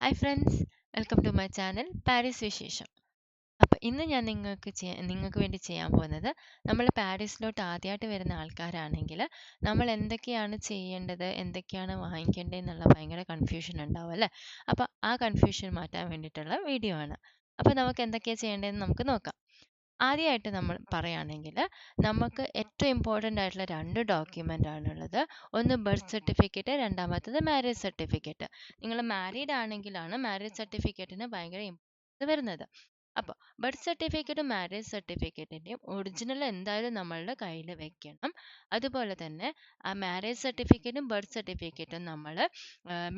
Hi friends welcome to my channel Paris വിശേഷം അപ്പോൾ ഇന്ന് ഞാൻ നിങ്ങൾക്ക് നിങ്ങൾക്ക് വേണ്ടി ചെയ്യാൻ പോകുന്നത് നമ്മൾ പാരീസിലോട്ട് ആദ്യമായിട്ട് വരുന്ന ആൾക്കാരാണെങ്കിൽ നമ്മൾ എന്തൊക്കെയാണ് ചെയ്യേണ്ടത് എന്തൊക്കെയാണ് വാങ്ങിക്കേണ്ടത് എന്നുള്ള ഭയങ്കര കൺഫ്യൂഷൻ ഉണ്ടാവും അല്ലേ? അപ്പോൾ ആ കൺഫ്യൂഷൻ മാറ്റാൻ വേണ്ടിയിട്ടുള്ള വീഡിയോ ആണ്. അപ്പോൾ നമുക്ക് എന്തൊക്കെയാണ് ചെയ്യേണ്ടതെന്ന് നമുക്ക് നോക്കാം. ആദ്യമായിട്ട് നമ്മൾ പറയുകയാണെങ്കിൽ നമുക്ക് ഏറ്റവും ഇമ്പോർട്ടന്റ് ആയിട്ടുള്ള രണ്ട് ഡോക്യുമെന്റ് ആണുള്ളത്. ഒന്ന് ബർത്ത് സർട്ടിഫിക്കറ്റ് രണ്ടാമത്തത് മാരേജ് സർട്ടിഫിക്കറ്റ് നിങ്ങൾ മാരീഡ് ആണെങ്കിലാണ് മാരേജ് സർട്ടിഫിക്കറ്റിന് ഭയങ്കര ഇമ്പോർട്ടൻസ് വരുന്നത്. അപ്പോൾ ബർത്ത് സർട്ടിഫിക്കറ്റും മാരേജ് സർട്ടിഫിക്കറ്റിന്റെയും ഒറിജിനൽ എന്തായാലും നമ്മളുടെ കയ്യിൽ വെക്കണം. അതുപോലെ തന്നെ ആ മാരേജ് സർട്ടിഫിക്കറ്റും ബർത്ത് സർട്ടിഫിക്കറ്റും നമ്മൾ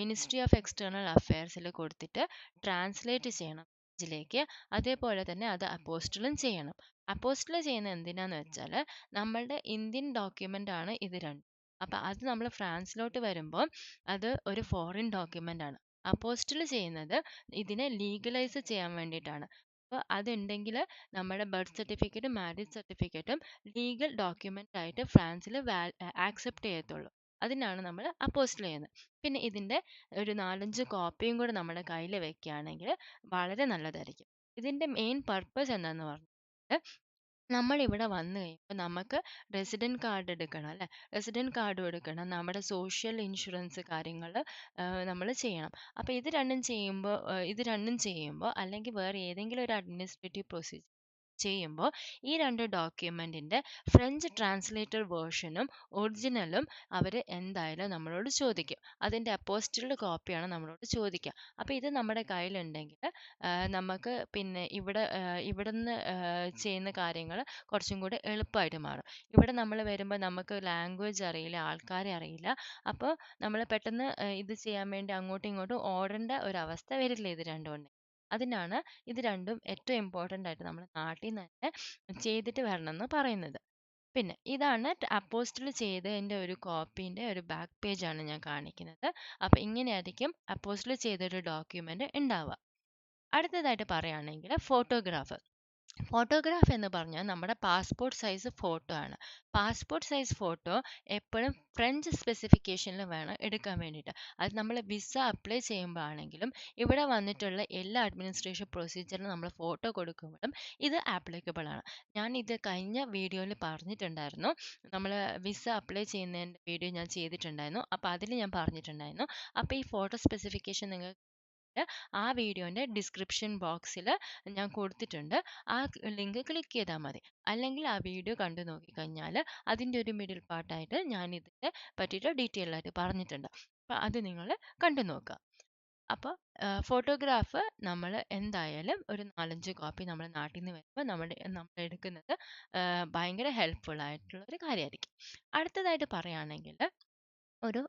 മിനിസ്ട്രി ഓഫ് എക്സ്റ്റേണൽ അഫയേഴ്സിൽ കൊടുത്തിട്ട് ട്രാൻസ്ലേറ്റ് ചെയ്യണം. ിലേക്ക് അതേപോലെ തന്നെ അത് അപ്പോസ്റ്റലും ചെയ്യണം. അപ്പോസ്റ്റിൽ ചെയ്യുന്നത് എന്തിനാന്ന് വെച്ചാൽ നമ്മളുടെ ഇന്ത്യൻ ഡോക്യുമെന്റ് ആണ് ഇത് രണ്ട്. അപ്പം അത് നമ്മൾ ഫ്രാൻസിലോട്ട് വരുമ്പോൾ അത് ഒരു ഫോറിൻ ഡോക്യുമെന്റ് ആണ്. അപ്പോസ്റ്റിൽ ചെയ്യുന്നത് ഇതിനെ ലീഗലൈസ് ചെയ്യാൻ വേണ്ടിയിട്ടാണ്. അപ്പോൾ അതുണ്ടെങ്കിൽ നമ്മുടെ ബർത്ത് സർട്ടിഫിക്കറ്റും മാരേജ് സർട്ടിഫിക്കറ്റും ലീഗൽ ഡോക്യുമെന്റ് ആയിട്ട് ഫ്രാൻസിൽ വാ ആക്സെപ്റ്റ് ചെയ്യത്തുള്ളൂ. അതിനാണ് നമ്മൾ അപ്പോസ്റ്റിൽ ചെയ്യുന്നത് പിന്നെ ഇതിന്റെ ഒരു നാലഞ്ച് കോപ്പിയും കൂടെ നമ്മുടെ കയ്യിൽ വെക്കുകയാണെങ്കിൽ വളരെ നല്ലതായിരിക്കും. ഇതിന്റെ മെയിൻ പർപ്പസ് എന്താണെന്ന് പറഞ്ഞാൽ നമ്മൾ ഇവിടെ വന്നു കഴിയുമ്പോൾ നമുക്ക് റെസിഡന്റ് കാർഡ് എടുക്കണം അല്ലേ? റെസിഡന്റ് കാർഡും എടുക്കണം നമ്മുടെ സോഷ്യൽ ഇൻഷുറൻസ് കാര്യങ്ങൾ നമ്മൾ ചെയ്യണം. അപ്പോൾ ഇത് രണ്ടും ചെയ്യുമ്പോൾ ഇത് രണ്ടും ചെയ്യുമ്പോൾ അല്ലെങ്കിൽ വേറെ ഏതെങ്കിലും ഒരു അഡ്മിനിസ്ട്രേറ്റീവ് പ്രൊസീജിയർ ചെയ്യുമ്പോൾ ഈ രണ്ട് ഡോക്യുമെന്റിന്റെ ഫ്രഞ്ച് ട്രാൻസ്ലേറ്റർ വേർഷനും ഒറിജിനലും അവർ എന്തായാലും നമ്മളോട് ചോദിക്കും. അതിന്റെ അപ്പോസ്റ്റിൽഡ് കോപ്പിയാണ് നമ്മളോട് ചോദിക്കുക. അപ്പോൾ ഇത് നമ്മുടെ കയ്യിലുണ്ടെങ്കിൽ നമുക്ക് പിന്നെ ഇവിടെ ഇവിടുന്ന് ചെയ്യുന്ന കാര്യങ്ങൾ കുറച്ചും കൂടി എളുപ്പമായിട്ട് മാറും. ഇവിടെ നമ്മൾ വരുമ്പോൾ നമുക്ക് ലാംഗ്വേജ് അറിയില്ല ആൾക്കാരെ അറിയില്ല. അപ്പോൾ നമ്മൾ പെട്ടെന്ന് ഇത് ചെയ്യാൻ വേണ്ടി അങ്ങോട്ടും ഇങ്ങോട്ടും ഓടേണ്ട ഒരു അവസ്ഥ വരില്ല ഇത് രണ്ടും ഉണ്ടെങ്കിൽ. അതിനാണ് ഇത് രണ്ടും ഏറ്റവും ഇമ്പോർട്ടന്റ് ആയിട്ട് നമ്മൾ നാട്ടിൽ നിന്ന് തന്നെ ചെയ്തിട്ട് വരണം എന്ന് പറയുന്നത്. പിന്നെ ഇതാണ് അപ്പോസ്റ്റിൽ ചെയ്തതിന്റെ ഒരു കോപ്പീന്റെ ഒരു ബാക്ക് പേജ് ആണ് ഞാൻ കാണിക്കുന്നത്. അപ്പോൾ ഇങ്ങനെയായിരിക്കും ചെയ്ത ചെയ്തൊരു ഡോക്യുമെന്റ് ഉണ്ടാവുക. അടുത്തതായിട്ട് പറയുകയാണെങ്കിൽ ഫോട്ടോഗ്രാഫ് ഫോട്ടോഗ്രാഫ് എന്ന് പറഞ്ഞാൽ നമ്മുടെ പാസ്പോർട്ട് സൈസ് ഫോട്ടോ ആണ്. പാസ്പോർട്ട് സൈസ് ഫോട്ടോ എപ്പോഴും ഫ്രഞ്ച് സ്പെസിഫിക്കേഷനിൽ വേണം എടുക്കാൻ വേണ്ടിയിട്ട്. അത് നമ്മൾ വിസ അപ്ലൈ ചെയ്യുമ്പോൾ ആണെങ്കിലും ഇവിടെ വന്നിട്ടുള്ള എല്ലാ അഡ്മിനിസ്ട്രേഷൻ പ്രൊസീജിയറിനും നമ്മൾ ഫോട്ടോ കൊടുക്കുമ്പോഴും ഇത് ആപ്ലിക്കബിൾ ആണ്. ഞാൻ ഇത് കഴിഞ്ഞ വീഡിയോയിൽ പറഞ്ഞിട്ടുണ്ടായിരുന്നു. നമ്മൾ വിസ അപ്ലൈ ചെയ്യുന്നതിന്റെ വീഡിയോ ഞാൻ ചെയ്തിട്ടുണ്ടായിരുന്നു. അപ്പോൾ അതിൽ ഞാൻ പറഞ്ഞിട്ടുണ്ടായിരുന്നു. അപ്പോൾ ഈ ഫോട്ടോ സ്പെസിഫിക്കേഷൻ നിങ്ങൾ ആ വീഡിയോന്റെ ഡിസ്ക്രിപ്ഷൻ ബോക്സിൽ ഞാൻ കൊടുത്തിട്ടുണ്ട്. ആ ലിങ്ക് ക്ലിക്ക് ചെയ്താൽ മതി. അല്ലെങ്കിൽ ആ വീഡിയോ കണ്ടു നോക്കിക്കഴിഞ്ഞാൽ അതിന്റെ ഒരു മിഡിൽ പാർട്ടായിട്ട് ഞാൻ ഇതിനെ പറ്റിയിട്ട് ഡീറ്റെയിൽ ആയിട്ട് പറഞ്ഞിട്ടുണ്ട്. അപ്പോൾ അത് നിങ്ങൾ കണ്ടു നോക്കുക. അപ്പോൾ ഫോട്ടോഗ്രാഫ് നമ്മൾ എന്തായാലും ഒരു നാലഞ്ച് കോപ്പി നമ്മൾ നാട്ടിൽ നിന്ന് വരുമ്പോൾ നമ്മൾ നമ്മൾ എടുക്കുന്നത് ഭയങ്കര ഹെൽപ്ഫുൾ ആയിട്ടുള്ള ഒരു കാര്യമായിരിക്കും. അടുത്തതായിട്ട് പറയുകയാണെങ്കിൽ ഒരു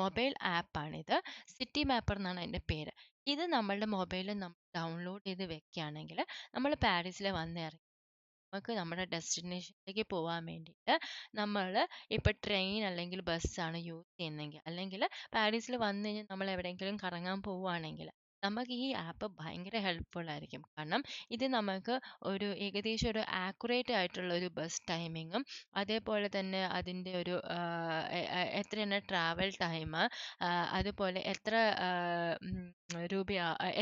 മൊബൈൽ ആപ്പാണിത് സിറ്റി മാപ്പർ എന്നാണ് അതിന്റെ പേര്. ഇത് നമ്മളുടെ മൊബൈലിൽ നമ്മൾ ഡൗൺലോഡ് ചെയ്ത് വെക്കുകയാണെങ്കിൽ നമ്മൾ പാരീസിൽ വന്നിറങ്ങി നമുക്ക് നമ്മുടെ ഡെസ്റ്റിനേഷനിലേക്ക് പോകാൻ വേണ്ടിയിട്ട് നമ്മൾ ഇപ്പോൾ ട്രെയിൻ അല്ലെങ്കിൽ ബസ്സാണ് യൂസ് ചെയ്യുന്നതെങ്കിൽ അല്ലെങ്കിൽ പാരീസിൽ വന്നു കഴിഞ്ഞാൽ നമ്മൾ എവിടെയെങ്കിലും കറങ്ങാൻ പോവുകയാണെങ്കിൽ നമുക്ക് ഈ ആപ്പ് ഭയങ്കര ഹെൽപ്ഫുൾ ആയിരിക്കും. കാരണം ഇത് നമുക്ക് ഒരു ഏകദേശം ഒരു ആക്യുറേറ്റ് ആയിട്ടുള്ള ഒരു ബസ് ടൈമിങ്ങും അതേപോലെ തന്നെ അതിന്റെ ഒരു എത്രയാണ് ട്രാവൽ ടൈം അതുപോലെ എത്ര രൂപ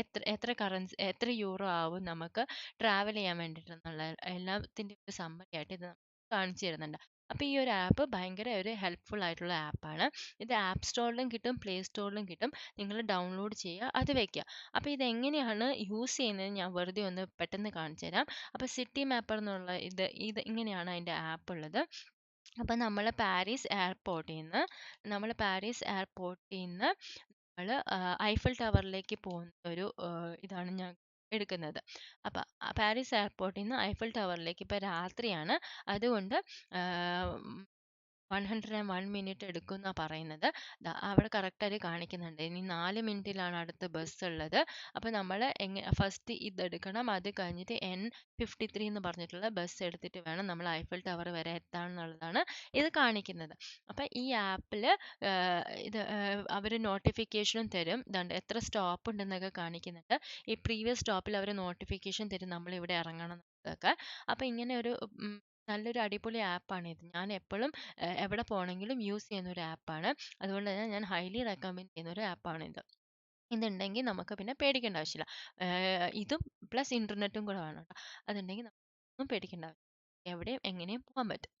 എത്ര എത്ര കറൻസി എത്ര യൂറോ ആവും നമുക്ക് ട്രാവൽ ചെയ്യാൻ വേണ്ടിയിട്ടെന്നുള്ള എല്ലാത്തിന്റെ ഒരു സമ്മറി ആയിട്ട് ഇത് കാണിച്ചു തരുന്നുണ്ട്. അപ്പോൾ ഈ ഒരു ആപ്പ് ഭയങ്കര ഒരു ഹെൽപ്ഫുൾ ആയിട്ടുള്ള ആപ്പാണ്. ഇത് ആപ്പ് സ്റ്റോറിലും കിട്ടും പ്ലേ സ്റ്റോറിലും കിട്ടും. നിങ്ങൾ ഡൗൺലോഡ് ചെയ്യുക അത് വെക്കുക അപ്പോൾ ഇത് എങ്ങനെയാണ് യൂസ് ചെയ്യുന്നത് ഞാൻ വെറുതെ ഒന്ന് പെട്ടെന്ന് കാണിച്ചു തരാം. അപ്പോൾ സിറ്റി മാപ്പർ എന്നുള്ള ഇത് ഇത് ഇങ്ങനെയാണ് അതിന്റെ ആപ്പ് ഉള്ളത്. അപ്പോൾ നമ്മൾ പാരീസ് എയർപോർട്ടിൽ നിന്ന് നമ്മൾ പാരീസ് എയർപോർട്ടിൽ നിന്ന് നമ്മൾ ഐഫൽ ടവറിലേക്ക് പോകുന്ന ഒരു ഇതാണ് ഞാൻ എടുക്കുന്നത്. അപ്പം പാരീസ് എയർപോർട്ടിൽ നിന്ന് ഐഫൽ ടവറിലേക്ക് ഇപ്പം രാത്രിയാണ്. അതുകൊണ്ട് one hundred and one minute എടുക്കും എന്നാണ് പറയുന്നത് അവിടെ കറക്റ്റായിട്ട് കാണിക്കുന്നുണ്ട്. ഇനി നാല് മിനിറ്റിലാണ് അടുത്ത ബസ് ഉള്ളത്. അപ്പോൾ നമ്മൾ എങ്ങനെ ഫസ്റ്റ് ഇതെടുക്കണം. അത് കഴിഞ്ഞിട്ട് എൻ ഫിഫ്റ്റി ത്രീ എന്ന് പറഞ്ഞിട്ടുള്ള ബസ് എടുത്തിട്ട് വേണം നമ്മൾ ഐഫൽ ടവർ വരെ എത്താമെന്നുള്ളതാണ് ഇത് കാണിക്കുന്നത്. അപ്പോൾ ഈ ആപ്പിൽ ഇത് അവർ നോട്ടിഫിക്കേഷനും തരും. ഇതുണ്ട് എത്ര സ്റ്റോപ്പ് ഉണ്ടെന്നൊക്കെ കാണിക്കുന്നുണ്ട്. ഈ പ്രീവിയസ് സ്റ്റോപ്പിൽ അവർ നോട്ടിഫിക്കേഷൻ തരും. നമ്മൾ ഇവിടെ ഇറങ്ങണം എന്നൊക്കെ. അപ്പോൾ ഇങ്ങനെ ഒരു നല്ലൊരു അടിപൊളി ആപ്പാണ് ഇത്. ഞാൻ എപ്പോഴും എവിടെ പോകണമെങ്കിലും യൂസ് ചെയ്യുന്ന ഒരു ആപ്പാണ്. അതുകൊണ്ട് തന്നെ ഞാൻ ഹൈലി റെക്കമെൻഡ് ചെയ്യുന്ന ഒരു ആപ്പാണ് ഇത്. ഇതുണ്ടെങ്കിൽ നമുക്ക് പിന്നെ പേടിക്കേണ്ട ആവശ്യമില്ല. ഇതും പ്ലസ് ഇന്റർനെറ്റും കൂടെ വേണം കേട്ടോ. അതുണ്ടെങ്കിൽ ഒന്നും പേടിക്കേണ്ട ആവശ്യമില്ല. എവിടെയും എങ്ങനെയും പോകാൻ പറ്റും.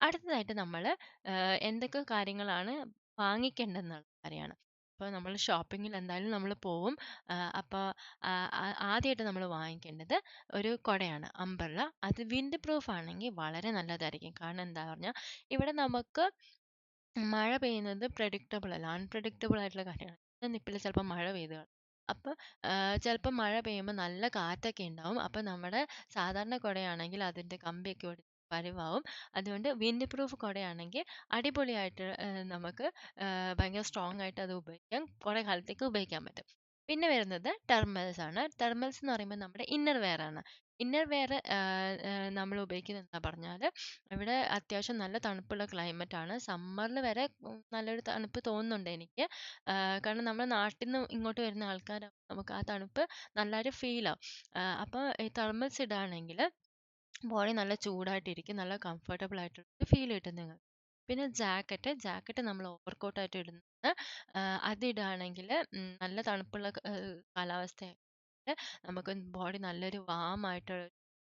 അടുത്തതായിട്ട് നമ്മൾ എന്തൊക്കെ കാര്യങ്ങളാണ് വാങ്ങിക്കേണ്ടതെന്നുള്ള കാര്യമാണ്. ഇപ്പോൾ നമ്മൾ ഷോപ്പിങ്ങിൽ എന്തായാലും നമ്മൾ പോവും. അപ്പോൾ ആദ്യമായിട്ട് നമ്മൾ വാങ്ങിക്കേണ്ടത് ഒരു കുടയാണ് അംബ്രല്ല. അത് വിൻഡ് പ്രൂഫ് ആണെങ്കിൽ വളരെ നല്ലതായിരിക്കും. കാരണം എന്താ പറഞ്ഞാൽ ഇവിടെ നമുക്ക് മഴ പെയ്യുന്നത് പ്രഡിക്റ്റബിൾ അല്ല അൺപ്രഡിക്റ്റബിൾ ആയിട്ടുള്ള കാര്യമാണ് നിപ്പിൽ ചിലപ്പോൾ മഴ പെയ്ത് അപ്പോൾ ചിലപ്പോൾ മഴ പെയ്യുമ്പോൾ നല്ല കാറ്റൊക്കെ ഉണ്ടാവും. അപ്പോൾ നമ്മുടെ സാധാരണ കുടയാണെങ്കിൽ അതിന്റെ കമ്പിയൊക്കെ ഒടിഞ്ഞ് പരുവാവും. അതുകൊണ്ട് വിൻഡ് പ്രൂഫ് കുടയാണെങ്കിൽ അടിപൊളിയായിട്ട് നമുക്ക് ഭയങ്കര സ്ട്രോങ് ആയിട്ട് അത് ഉപയോഗിക്കാം. കുറേ കാലത്തേക്ക് ഉപയോഗിക്കാൻ പറ്റും. പിന്നെ വരുന്നത് ടെർമൽസ് ആണ്. ടെർമൽസ് എന്ന് പറയുമ്പോൾ നമ്മുടെ ഇന്നർ വെയർ ആണ്. ഇന്നർ വെയർ നമ്മൾ ഉപയോഗിക്കുന്നത് എന്താ പറഞ്ഞാൽ ഇവിടെ അത്യാവശ്യം നല്ല തണുപ്പുള്ള ക്ലൈമറ്റ് ആണ്. സമ്മറിൽ വരെ നല്ലൊരു തണുപ്പ് തോന്നുന്നുണ്ട് എനിക്ക്. കാരണം നമ്മുടെ നാട്ടിൽ നിന്ന് ഇങ്ങോട്ട് വരുന്ന ആൾക്കാർ നമുക്ക് ആ തണുപ്പ് നല്ലൊരു ഫീൽ ആവും. അപ്പോൾ ഈ തെർമൽസ് ഇടുകയാണെങ്കിൽ ബോഡി നല്ല ചൂടായിട്ടിരിക്കും നല്ല കംഫർട്ടബിൾ ആയിട്ടുള്ള ഫീൽ കിട്ടും നിങ്ങൾക്ക്. പിന്നെ ജാക്കറ്റ് ജാക്കറ്റ് നമ്മൾ ഓവർകോട്ട് ആയിട്ട് ഇടുന്നത് അതിടുകയാണെങ്കിൽ നല്ല തണുപ്പുള്ള കാലാവസ്ഥ നമുക്ക് ബോഡി നല്ലൊരു വാം ആയിട്ട്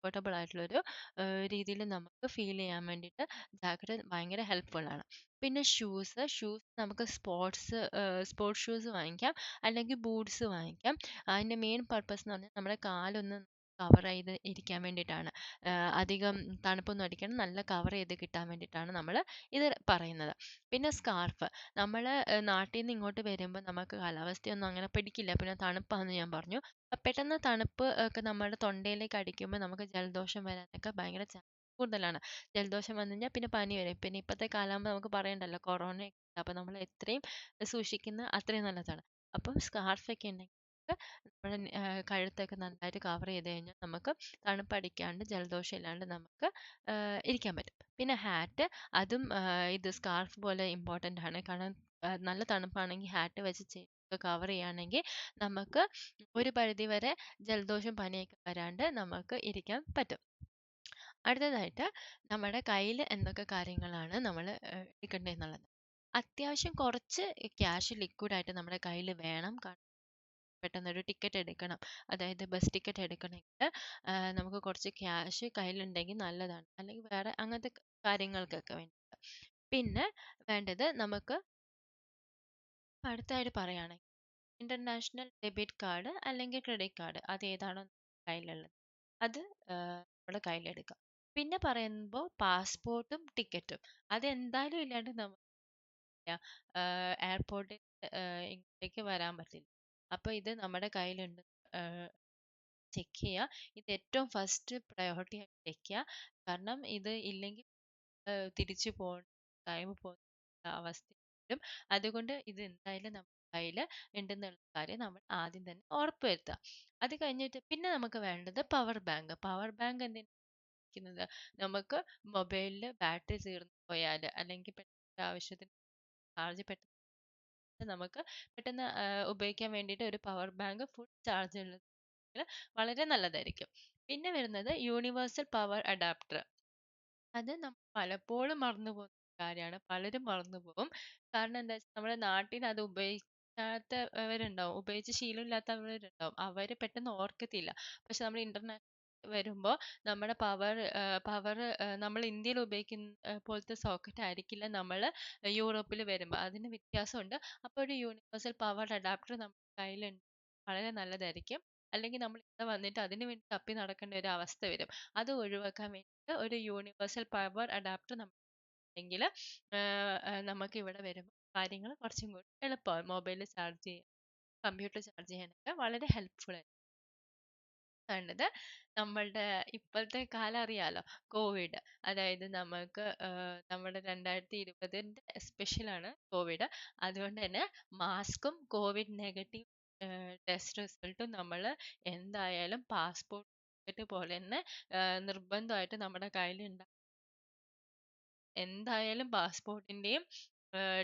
കംഫർട്ടബിൾ ആയിട്ടുള്ളൊരു രീതിയിൽ നമുക്ക് ഫീൽ ചെയ്യാൻ വേണ്ടിയിട്ട് ജാക്കറ്റ് ഭയങ്കര ഹെൽപ്ഫുൾ ആണ്. പിന്നെ ഷൂസ് ഷൂസ് നമുക്ക് സ്പോർട്സ് സ്പോർട്സ് ഷൂസ് വാങ്ങിക്കാം അല്ലെങ്കിൽ ബൂട്ട്സ് വാങ്ങിക്കാം. അതിന്റെ മെയിൻ പർപ്പസ് എന്ന് പറഞ്ഞാൽ നമ്മുടെ കാലൊന്ന് കവർ ചെയ്ത് ഇരിക്കാൻ വേണ്ടിയിട്ടാണ്. അധികം തണുപ്പൊന്നും അടിക്കാണ്ട് നല്ല കവർ ചെയ്ത് കിട്ടാൻ വേണ്ടിയിട്ടാണ് നമ്മൾ ഇത് പറയുന്നത്. പിന്നെ സ്കാർഫ് നമ്മൾ നാട്ടിൽ നിന്ന് ഇങ്ങോട്ട് വരുമ്പോൾ നമുക്ക് കാലാവസ്ഥയൊന്നും അങ്ങനെ പിടിക്കില്ല. പിന്നെ തണുപ്പാണെന്ന് ഞാൻ പറഞ്ഞു. പെട്ടെന്ന് തണുപ്പ് ഒക്കെ നമ്മുടെ തൊണ്ടയിലേക്ക് അടിക്കുമ്പോൾ നമുക്ക് ജലദോഷം വരാനൊക്കെ ഭയങ്കര ചാൻസ് കൂടുതലാണ്. ജലദോഷം വന്നു കഴിഞ്ഞാൽ പിന്നെ പനി വരും. പിന്നെ ഇപ്പോഴത്തെ കാലാകുമ്പോൾ നമുക്ക് പറയണ്ടല്ലോ കൊറോണ അപ്പോൾ നമ്മൾ എത്രയും സൂക്ഷിക്കുന്ന അത്രയും നല്ലതാണ്. അപ്പം സ്കാർഫൊക്കെ ഉണ്ടെങ്കിൽ നമ്മുടെ കഴുത്തൊക്കെ നന്നായിട്ട് കവർ ചെയ്ത് കഴിഞ്ഞാൽ നമുക്ക് തണുപ്പടിക്കാണ്ട് ജലദോഷം ഇല്ലാണ്ട് നമുക്ക് ഇരിക്കാൻ പറ്റും. പിന്നെ ഹാറ്റ് അതും ഇത് സ്കാർഫ് പോലെ ഇമ്പോർട്ടന്റ് ആണ്. കാരണം നല്ല തണുപ്പാണെങ്കിൽ ഹാറ്റ് വെച്ച് കവർ ചെയ്യുകയാണെങ്കിൽ നമുക്ക് ഒരു പരിധി വരെ ജലദോഷം പനിയൊക്കെ വരാണ്ട് നമുക്ക് ഇരിക്കാൻ പറ്റും. അടുത്തതായിട്ട് നമ്മുടെ കയ്യിൽ എന്തൊക്കെ കാര്യങ്ങളാണ് നമ്മൾ എടുക്കേണ്ടതെന്നുള്ളത് അത്യാവശ്യം കുറച്ച് ക്യാഷ് ലിക്വിഡ് ആയിട്ട് നമ്മുടെ കയ്യിൽ വേണം. പെട്ടെന്ന് ഒരു ടിക്കറ്റ് എടുക്കണം. അതായത് ബസ് ടിക്കറ്റ് എടുക്കണമെങ്കിൽ നമുക്ക് കുറച്ച് ക്യാഷ് കയ്യിലുണ്ടെങ്കിൽ നല്ലതാണ്. അല്ലെങ്കിൽ വേറെ അങ്ങനത്തെ കാര്യങ്ങൾക്കൊക്കെ വേണ്ടിയിട്ട്. പിന്നെ വേണ്ടത് നമുക്ക് അടുത്തായിട്ട് പറയുകയാണെങ്കിൽ ഇന്റർനാഷണൽ ഡെബിറ്റ് കാർഡ് അല്ലെങ്കിൽ ക്രെഡിറ്റ് കാർഡ് അത് ഏതാണോ കയ്യിലുള്ളത്. അത് നമ്മുടെ കയ്യിലെടുക്കാം. പിന്നെ പറയുമ്പോൾ പാസ്പോർട്ടും ടിക്കറ്റും. അത് എന്തായാലും ഇല്ലാണ്ട് നമുക്ക് എയർപോർട്ടിൽ ഇങ്ങോട്ടേക്ക് വരാൻ പറ്റില്ല. അപ്പോൾ ഇത് നമ്മുടെ കയ്യിലുണ്ട്. ചെക്ക് ചെയ്യുക ഇത് ഏറ്റവും ഫസ്റ്റ് പ്രയോറിറ്റി ആയിട്ട് ചെയ്യുക കാരണം ഇത് ഇല്ലെങ്കിൽ തിരിച്ചു പോകുന്ന ടൈം പോകുന്ന അവസ്ഥ വരും അതുകൊണ്ട് ഇത് എന്തായാലും നമ്മുടെ കയ്യിൽ ഉണ്ടെന്നുള്ള കാര്യം നമ്മൾ ആദ്യം തന്നെ ഉറപ്പുവരുത്തുക അത് കഴിഞ്ഞിട്ട് പിന്നെ നമുക്ക് വേണ്ടത് പവർ ബാങ്ക് പവർ ബാങ്ക് എന്തിനാ നമുക്ക് മൊബൈലിൽ ബാറ്ററി തീർന്നു പോയാൽ അല്ലെങ്കിൽ ആവശ്യത്തിന് ചാർജ് പെട്ടെന്ന് നമുക്ക് പെട്ടെന്ന് ഉപയോഗിക്കാൻ വേണ്ടിയിട്ട് ഒരു പവർ ബാങ്ക് ഫുൾ ചാർജ് ഉള്ളത് വളരെ നല്ലതായിരിക്കും. പിന്നെ വരുന്നത് യൂണിവേഴ്സൽ പവർ അഡാപ്റ്റർ. അത് നമ്മൾ പലപ്പോഴും മറന്നു പോകുന്ന കാര്യമാണ്. പലരും മറന്നു പോകും. കാരണം എന്താ വെച്ചാൽ നമ്മുടെ നാട്ടിൽ അത് ഉപയോഗിക്കാത്തവരുണ്ടാവും. ഉപയോഗിച്ച് ശീലമില്ലാത്തവരുണ്ടാവും. അവർ പെട്ടെന്ന് ഓർക്കത്തില്ല. പക്ഷെ നമ്മൾ ഇന്റർനാഷണൽ വരുമ്പോൾ നമ്മുടെ പവർ പവർ നമ്മൾ ഇന്ത്യയിൽ ഉപയോഗിക്കുന്ന പോലത്തെ സോക്കറ്റ് ആയിരിക്കില്ല നമ്മൾ യൂറോപ്പിൽ വരുമ്പോൾ അതിന് വ്യത്യാസമുണ്ട്. അപ്പോൾ ഒരു യൂണിവേഴ്സൽ പവർ അഡാപ്റ്റർ നമ്മുടെ കയ്യിലുണ്ട്. വളരെ നല്ലതായിരിക്കും. അല്ലെങ്കിൽ നമ്മൾ ഇവിടെ വന്നിട്ട് അതിന് വേണ്ടി തപ്പി നടക്കേണ്ട ഒരു അവസ്ഥ വരും. അത് ഒഴിവാക്കാൻ വേണ്ടിയിട്ട് ഒരു യൂണിവേഴ്സൽ പവർ അഡാപ്റ്റർ ഉണ്ടെങ്കിൽ നമുക്ക് ഇവിടെ വരുമ്പോൾ കാര്യങ്ങൾ കുറച്ചും കൂടി എളുപ്പമാകും മൊബൈൽ ചാർജ് ചെയ്യാൻ കമ്പ്യൂട്ടർ ചാർജ് ചെയ്യാനൊക്കെ വളരെ ഹെൽപ്ഫുൾ ആയിരിക്കും. വേണ്ടത് നമ്മളുടെ ഇപ്പോഴത്തെ കാലം അറിയാലോ കോവിഡ്. അതായത് നമുക്ക് നമ്മുടെ രണ്ടായിരത്തി ഇരുപതിന്റെ സ്പെഷ്യലാണ് കോവിഡ്. അതുകൊണ്ട് തന്നെ മാസ്കും കോവിഡ് നെഗറ്റീവ് ടെസ്റ്റ് റിസൾട്ടും നമ്മൾ എന്തായാലും പാസ്പോർട്ട് പോലെ തന്നെ നിർബന്ധമായിട്ട് നമ്മുടെ കയ്യിലുണ്ടാവും എന്തായാലും പാസ്പോർട്ടിന്റെയും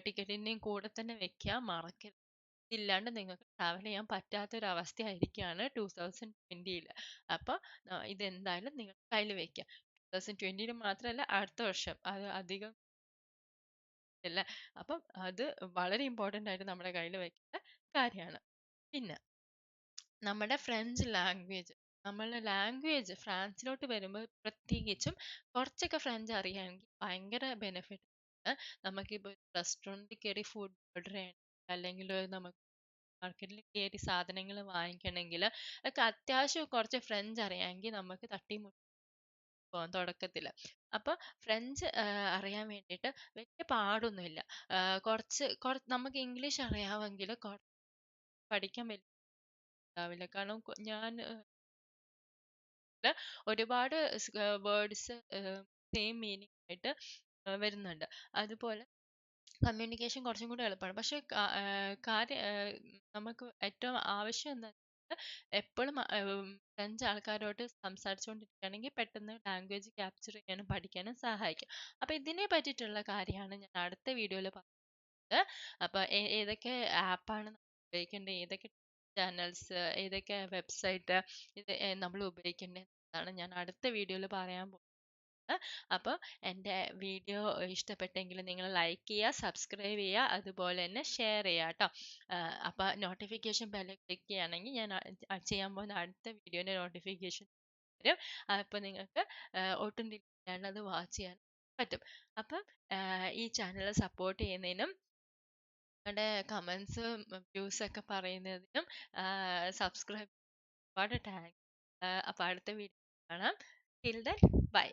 ടിക്കറ്റിന്റെയും കൂടെ തന്നെ വെക്കുക മറക്കരുത്. ഇല്ലാണ്ട് നിങ്ങൾക്ക് ട്രാവൽ ചെയ്യാൻ പറ്റാത്ത ഒരു അവസ്ഥയായിരിക്കുകയാണ് ടൂ തൗസൻഡ് ട്വന്റിയിൽ അപ്പോൾ ഇതെന്തായാലും നിങ്ങൾ കയ്യിൽ വെക്കുക ടു തൗസൻഡ് ട്വന്റിയിൽ മാത്രമല്ല അടുത്ത വർഷം. അത് അധികം അല്ല അപ്പം അത് വളരെ ഇമ്പോർട്ടന്റ് ആയിട്ട് നമ്മുടെ കയ്യിൽ വെക്കേണ്ട കാര്യമാണ്. പിന്നെ നമ്മുടെ ഫ്രഞ്ച് ലാംഗ്വേജ് നമ്മളുടെ ലാംഗ്വേജ് ഫ്രാൻസിലോട്ട് വരുമ്പോൾ പ്രത്യേകിച്ചും കുറച്ചൊക്കെ ഫ്രഞ്ച് അറിയാമെങ്കിൽ ഭയങ്കര ബെനിഫിറ്റ് നമുക്കിപ്പോൾ റെസ്റ്റോറന്റിൽ കയറി ഫുഡ് ഓർഡർ ചെയ്യണം. അല്ലെങ്കിൽ നമുക്ക് മാർക്കറ്റിൽ കേറി സാധനങ്ങൾ വാങ്ങിക്കണമെങ്കിൽ ഒക്കെ അത്യാവശ്യം കുറച്ച് ഫ്രഞ്ച് അറിയാമെങ്കിൽ നമുക്ക് തട്ടിമുട്ടി പോകാം തുടക്കത്തിൽ അപ്പോൾ ഫ്രഞ്ച് അറിയാൻ വേണ്ടിയിട്ട് വലിയ പാടൊന്നുമില്ല. കുറച്ച് കുറ നമുക്ക് ഇംഗ്ലീഷ് അറിയാമെങ്കിൽ പഠിക്കാൻ വലിയ ഉണ്ടാവില്ല കാരണം ഞാൻ ഒരുപാട് വേർഡ്സ് സെയിം മീനിങ് ആയിട്ട് വരുന്നുണ്ട്. അതുപോലെ കമ്മ്യൂണിക്കേഷൻ കുറച്ചും കൂടി എളുപ്പമാണ് പക്ഷെ കാര്യം നമുക്ക് ഏറ്റവും ആവശ്യം എന്താ എപ്പോഴും ഫ്രഞ്ച് ആൾക്കാരോട് സംസാരിച്ചുകൊണ്ടിരിക്കുകയാണെങ്കിൽ പെട്ടെന്ന് ലാംഗ്വേജ് ക്യാപ്ചർ ചെയ്യാനും പഠിക്കാനും സഹായിക്കും. അപ്പൊ ഇതിനെ പറ്റിയിട്ടുള്ള കാര്യമാണ് ഞാൻ അടുത്ത വീഡിയോയിൽ പറയുന്നത്. അപ്പൊ ഏ- ഏതൊക്കെ ആപ്പാണ് ഉപയോഗിക്കേണ്ടത്? ഏതൊക്കെ ചാനൽസ് ഏതൊക്കെ വെബ്സൈറ്റ് ഇത് നമ്മൾ എന്നാണ് ഞാൻ അടുത്ത വീഡിയോയിൽ പറയാൻ പോകുന്നത്. അപ്പോൾ എന്റെ വീഡിയോ ഇഷ്ടപ്പെട്ടെങ്കിൽ നിങ്ങൾ ലൈക്ക് ചെയ്യുക സബ്സ്ക്രൈബ് ചെയ്യുക അതുപോലെ തന്നെ ഷെയർ ചെയ്യുക കേട്ടോ. അപ്പോൾ നോട്ടിഫിക്കേഷൻ ബെൽ ക്ലിക്ക് ചെയ്യുകയാണെങ്കിൽ ഞാൻ ചെയ്യാൻ പോകുന്ന അടുത്ത വീഡിയോന്റെ നോട്ടിഫിക്കേഷൻ വരും. അപ്പോൾ നിങ്ങൾക്ക് ഒട്ടും delay അത് വാച്ച് ചെയ്യാൻ പറ്റും. അപ്പം ഈ ചാനൽ സപ്പോർട്ട് ചെയ്യുന്നതിനും നിങ്ങളുടെ കമൻസും വ്യൂസ് ഒക്കെ പറയുന്നതിനും സബ്സ്ക്രൈബ് ഒരുപാട് താങ്ക്സ് അപ്പോൾ അടുത്ത വീഡിയോ കാണാം. Till then bye